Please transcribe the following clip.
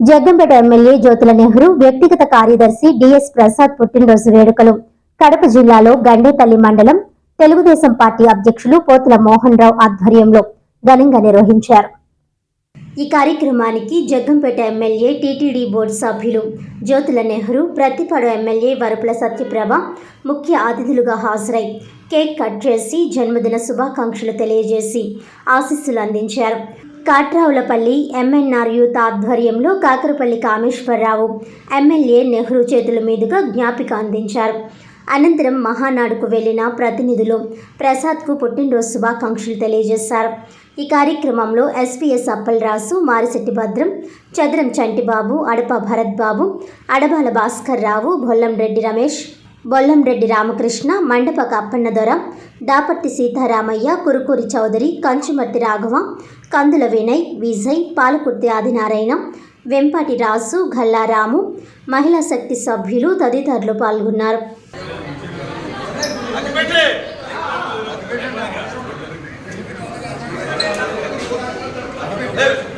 Jaggampeta MLA Jyothula Nehru వ్యక్తిగత కార్యదర్శి DS Prasad పుట్టినరోజు వేడుకలు. కడప జిల్లాలో గండేపల్లి మండలం తెలుగుదేశం పార్టీ అధ్యక్షులు పోతుల మోహన్ రావు ఆధ్వర్యంలో ఘనంగా నిర్వహించారు. ఈ కార్యక్రమానికి జగ్గంపేట ఎమ్మెల్యే టీటీడీ బోర్డు సభ్యులు జ్యోతుల నెహ్రూ ప్రతిపాడు ఎమ్మెల్యే వరపుల సత్యప్రభ ముఖ్య అతిథులుగా హాజరై కేక్ కట్ చేసి జన్మదిన శుభాకాంక్షలు తెలియజేసి ఆశీస్సులు అందించారు. కాట్రావులపల్లి ఎంఎన్ఆర్ యూత్ ఆధ్వర్యంలో కాకరపల్లి కామేశ్వరరావు ఎమ్మెల్యే నెహ్రూ చేతుల మీదుగా జ్ఞాపిక అందించారు. అనంతరం మహానాడుకు వెళ్ళిన ప్రతినిధులు ప్రసాద్కు పుట్టినరోజు శుభాకాంక్షలు తెలియజేశారు. ఈ కార్యక్రమంలో ఎస్పీఎస్ అప్పలరాసు మారిశెట్టి భద్రం చదరం చంటిబాబు అడప భరత్ బాబు అడబాల భాస్కర్ రావు బొల్లంరెడ్డి రమేష్ బొల్లంరెడ్డి రామకృష్ణ మండపక అప్పన్నదొర దాపర్తి సీతారామయ్య కురుకూరి చౌదరి కంచుమర్తి రాఘవ కందుల వినయ్ విజయ్ పాలకుర్తి ఆదినారాయణ వెంపటి రాసు గల్లారాము మహిళా శక్తి సభ్యులు తదితరులు పాల్గొన్నారు. టిఫిన్